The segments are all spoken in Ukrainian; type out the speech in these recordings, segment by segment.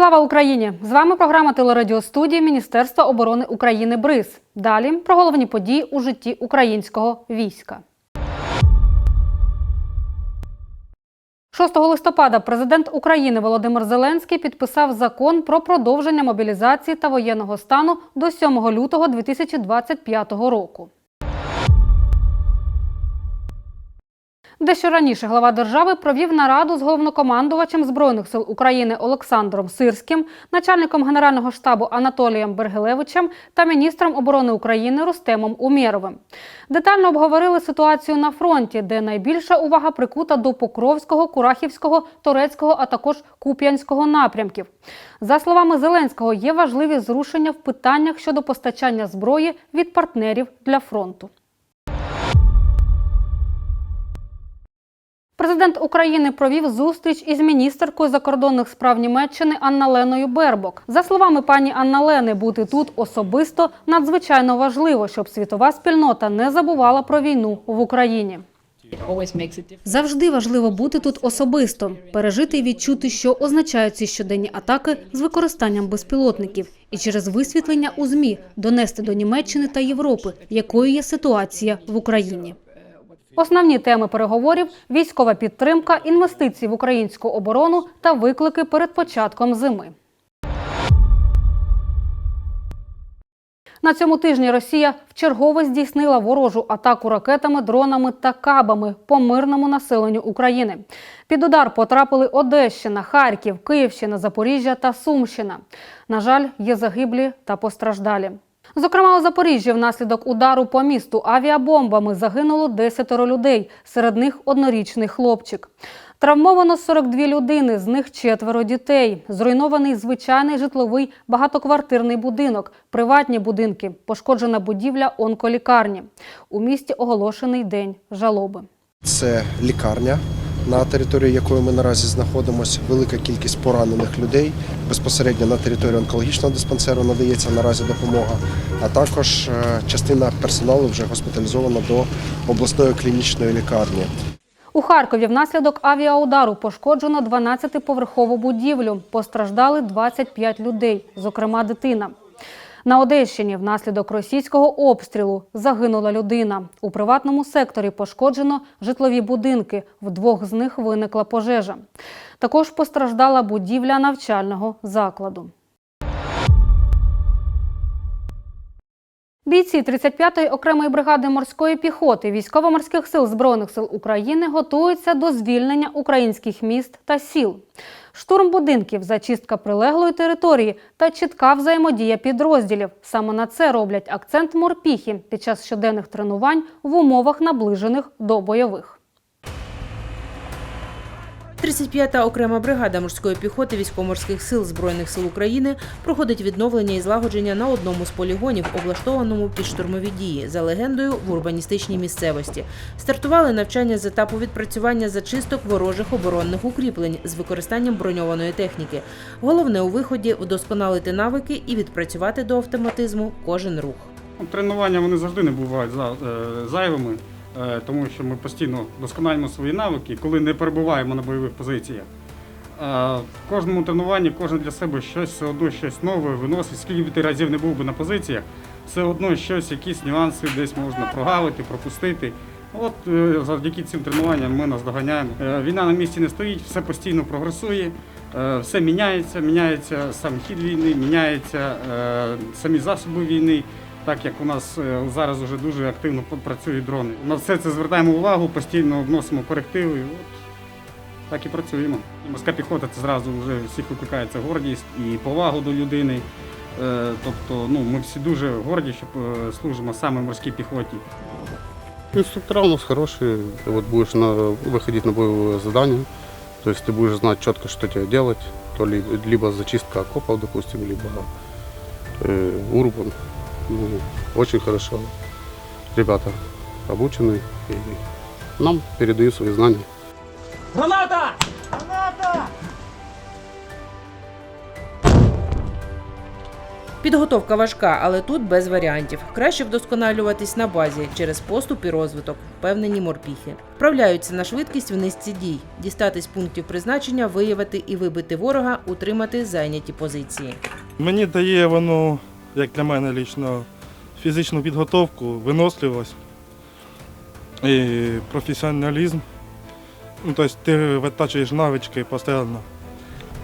Слава Україні! З вами програма телерадіостудії Міністерства оборони України БРИЗ. Далі про головні події у житті українського війська. 6 листопада президент України Володимир Зеленський підписав закон про продовження мобілізації та воєнного стану до 7 лютого 2025 року. Дещо раніше глава держави провів нараду з головнокомандувачем Збройних сил України Олександром Сирським, начальником Генерального штабу Анатолієм Бергелевичем та міністром оборони України Рустемом Умєровим. Детально обговорили ситуацію на фронті, де найбільша увага прикута до Покровського, Курахівського, Торецького, а також Куп'янського напрямків. За словами Зеленського, є важливі зрушення в питаннях щодо постачання зброї від партнерів для фронту. Президент України провів зустріч із міністеркою закордонних справ Німеччини Анна Леною Бербок. За словами пані Анна Лени, бути тут особисто надзвичайно важливо, щоб світова спільнота не забувала про війну в Україні. Завжди важливо бути тут особисто, пережити і відчути, що означають ці щоденні атаки з використанням безпілотників, і через висвітлення у змі донести до Німеччини та Європи, якою є ситуація в Україні. Основні теми переговорів – військова підтримка, інвестиції в українську оборону та виклики перед початком зими. На цьому тижні Росія вчергове здійснила ворожу атаку ракетами, дронами та кабами по мирному населенню України. Під удар потрапили Одещина, Харків, Київщина, Запоріжжя та Сумщина. На жаль, є загиблі та постраждалі. Зокрема, у Запоріжжі внаслідок удару по місту авіабомбами загинуло 10 людей, серед них однорічний хлопчик. Травмовано 42 людини, з них четверо дітей. Зруйнований звичайний житловий багатоквартирний будинок, приватні будинки, пошкоджена будівля онколікарні. У місті оголошений день жалоби. Це лікарня, на території якої ми наразі знаходимося. Велика кількість поранених людей. Безпосередньо на території онкологічного диспансеру надається наразі допомога. А також е, частина персоналу вже госпіталізована до обласної клінічної лікарні. У Харкові внаслідок авіаудару пошкоджено 12-поверхову будівлю. Постраждали 25 людей, зокрема дитина. На Одещині внаслідок російського обстрілу загинула людина. У приватному секторі пошкоджено житлові будинки. В двох з них виникла пожежа. Також постраждала будівля навчального закладу. Бійці 35-ї окремої бригади морської піхоти військово-морських сил Збройних сил України готуються до звільнення українських міст та сіл. Штурм будинків, зачистка прилеглої території та чітка взаємодія підрозділів. Саме на це роблять акцент морпіхи під час щоденних тренувань в умовах наближених до бойових. 35-та окрема бригада морської піхоти військово-морських сил Збройних сил України проходить відновлення і злагодження на одному з полігонів, облаштованому під штурмові дії, за легендою в урбаністичній місцевості. Стартували навчання з етапу відпрацювання зачисток ворожих оборонних укріплень з використанням броньованої техніки. Головне у виході вдосконалити навики і відпрацювати до автоматизму кожен рух. Ну, Тренування вони завжди не бувають за- е, зайвими, тому що ми постійно досконалюємо свої навики, коли не перебуваємо на бойових позиціях. Е, В кожному тренуванні кожен для себе щось все одно щось нове виносить. Скільки б ти разів не був би на позиціях, все одно щось, якісь нюанси десь можна прогавити, пропустити. От е, завдяки цим тренуванням ми наздоганяємо. Е, Війна на місці не стоїть, все постійно прогресує, е, все міняється, міняється сам хід війни, міняється е, самі засоби війни Так як у нас е, зараз вже дуже активно п- працюють дрони. На все це звертаємо увагу, постійно вносимо корективи. і От так і працюємо. І морська піхота це зразу вже всіх викликається гордість і повагу до людини. Е, Тобто, ну ми всі дуже горді, що е, служимо саме морській піхоті. Инструктора у нас хорошие. Ты вот будешь на, выходить на боевое задание, то есть ты будешь знать четко, что тебе делать. То ли, либо зачистка окопов, допустим, либо э, урбан. Ну, очень хорошо. Ребята обучены и нам передают свои знания. Підготовка важка, але тут без варіантів. Краще вдосконалюватись на базі через поступ і розвиток, впевнені морпіхи. Вправляються на швидкість в низці дій, дістатись пунктів призначення, виявити і вибити ворога, утримати зайняті позиції. Мені дає воно, як для мене лічно, фізичну підготовку, виносливість і професіоналізм. Ну, тобто ти витачуєш навички постійно.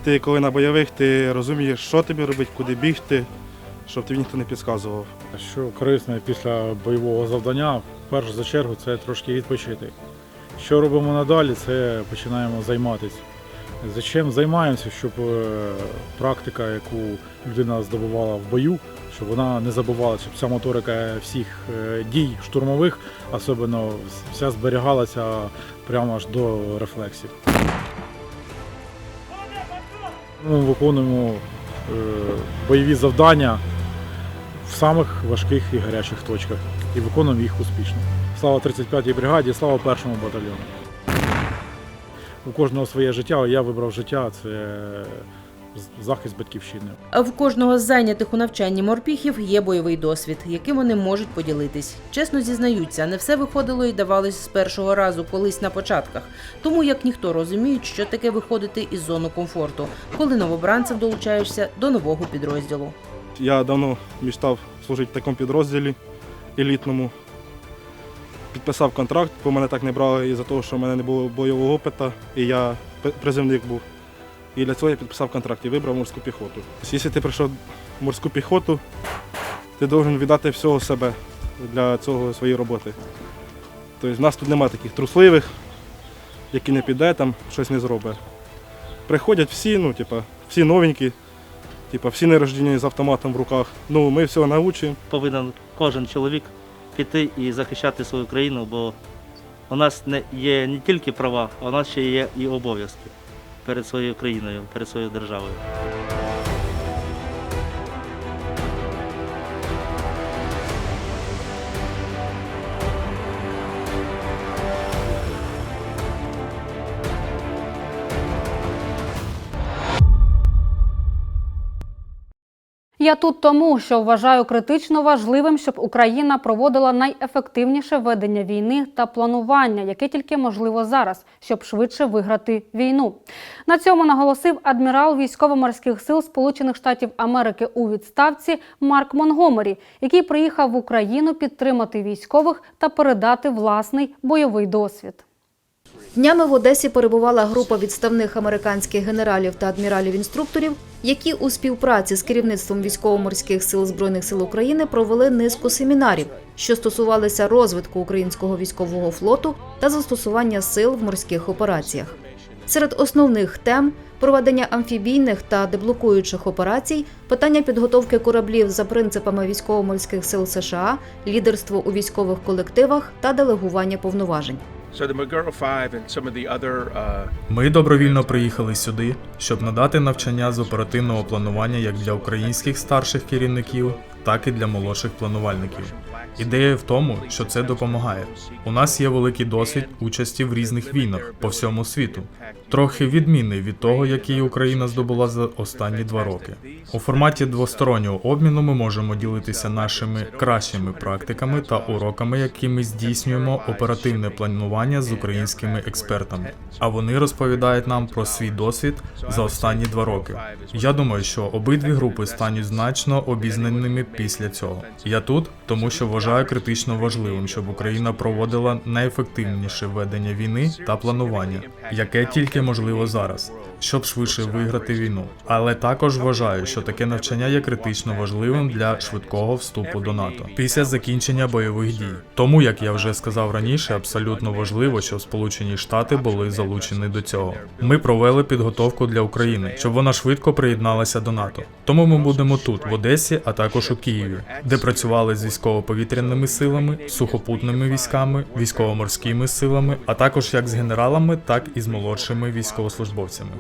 Ти коли на бойових, ти розумієш, що тобі робити, куди бігти, щоб тобі ніхто не підказував. Що корисне після бойового завдання, в першу за чергу, це трошки відпочити. Що робимо надалі, це починаємо займатися. Зачем займаємося, щоб е, практика, яку людина здобувала в бою, щоб вона не забувалася, щоб вся моторика всіх е, дій штурмових, особливо вся зберігалася прямо аж до рефлексів. Ми виконуємо е, бойові завдання в самих важких і гарячих точках і виконуємо їх успішно. Слава 35-й бригаді, слава першому батальйону. У кожного своє життя, я вибрав життя це захист батьківщини. А В кожного з зайнятих у навчанні морпіхів є бойовий досвід, яким вони можуть поділитись. Чесно зізнаються, не все виходило і давалось з першого разу колись на початках. Тому як ніхто розуміють, що таке виходити із зони комфорту, коли новобранцем долучаєшся до нового підрозділу. Я давно мечтав служити в такому підрозділі елітному. Підписав контракт, бо мене так не брали із-за того, що в мене не було бойового опиту, і я призивник був. І для цього я підписав контракт і вибрав морську піхоту. Якщо ти прийшов в морську піхоту, ти повинен віддати всього себе для цього своєї роботи. Тобто в нас тут немає таких трусливих, які не піде, там щось не зробить. Приходять всі, ну, типа, всі новенькі, Типа всі народжені з автоматом в руках. Ну, ми все навчимо. повинен кожен чоловік піти і захищати свою країну, бо у нас не є не тільки права, а у нас ще є і обов'язки перед своєю країною, перед своєю державою. Я тут тому, що вважаю критично важливим, щоб Україна проводила найефективніше ведення війни та планування, яке тільки можливо зараз, щоб швидше виграти війну. На цьому наголосив адмірал військово-морських сил Сполучених Штатів Америки у відставці Марк Монгомері, який приїхав в Україну підтримати військових та передати власний бойовий досвід. Днями в Одесі перебувала група відставних американських генералів та адміралів-інструкторів, які у співпраці з керівництвом військово-морських сил збройних сил України провели низку семінарів, що стосувалися розвитку українського військового флоту та застосування сил в морських операціях. Серед основних тем проведення амфібійних та деблокуючих операцій, питання підготовки кораблів за принципами військово-морських сил США, лідерство у військових колективах та делегування повноважень. So the Maguro 5 and some of the other uh, Ми добровільно приїхали сюди, щоб надати навчання з оперативного планування як для українських старших керівників, так і для молодших планувальників. Ідея в тому, що це допомагає. У нас є великий досвід участі в різних війнах по всьому світу, трохи відмінний від того, який Україна здобула за останні два роки. У форматі двостороннього обміну ми можемо ділитися нашими кращими практиками та уроками, які ми здійснюємо оперативне планування з українськими експертами. А вони розповідають нам про свій досвід за останні два роки. Я думаю, що обидві групи стануть значно обізнаними після цього. Я тут, тому що вважаю критично важливим, щоб Україна проводила найефективніше ведення війни та планування, яке тільки можливо зараз, щоб швидше виграти війну. Але також вважаю, що таке навчання є критично важливим для швидкого вступу до НАТО після закінчення бойових дій. Тому, як я вже сказав раніше, абсолютно важливо, щоб Сполучені Штати були залучені до цього. Ми провели підготовку для України, щоб вона швидко приєдналася до НАТО. Тому ми будемо тут, в Одесі, а також у Києві, де працювали з військово-повітряними силами, сухопутними військами, військово-морськими силами, а також як з генералами, так і з молодшими військовослужбовцями.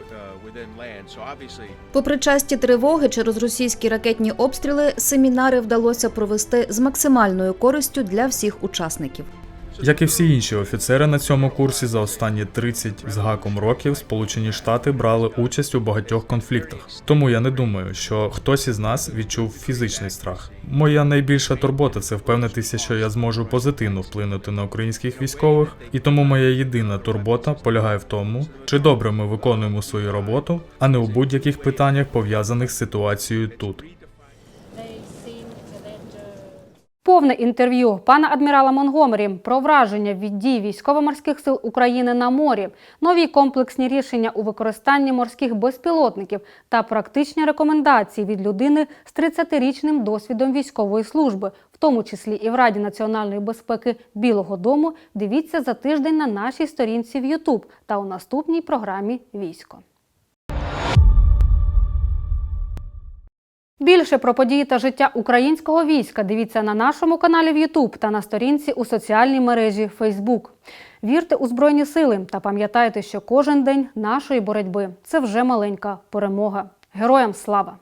So obviously, Попри часті тривоги через російські ракетні обстріли, семінари вдалося провести з максимальною користю для всіх учасників. Як і всі інші офіцери на цьому курсі, за останні 30 з гаком років Сполучені Штати брали участь у багатьох конфліктах. Тому я не думаю, що хтось із нас відчув фізичний страх. Моя найбільша турбота це впевнитися, що я зможу позитивно вплинути на українських військових, і тому моя єдина турбота полягає в тому, чи добре ми виконуємо свою роботу, а не у будь-яких питаннях пов'язаних з ситуацією тут. Повне інтерв'ю пана адмірала Монгомері про враження від дій військово-морських сил України на морі, нові комплексні рішення у використанні морських безпілотників та практичні рекомендації від людини з 30-річним досвідом військової служби, в тому числі і в Раді національної безпеки Білого Дому. Дивіться за тиждень на нашій сторінці в YouTube та у наступній програмі Військо. Більше про події та життя українського війська дивіться на нашому каналі в YouTube та на сторінці у соціальній мережі Facebook. Вірте у Збройні сили та пам'ятайте, що кожен день нашої боротьби це вже маленька перемога. Героям слава!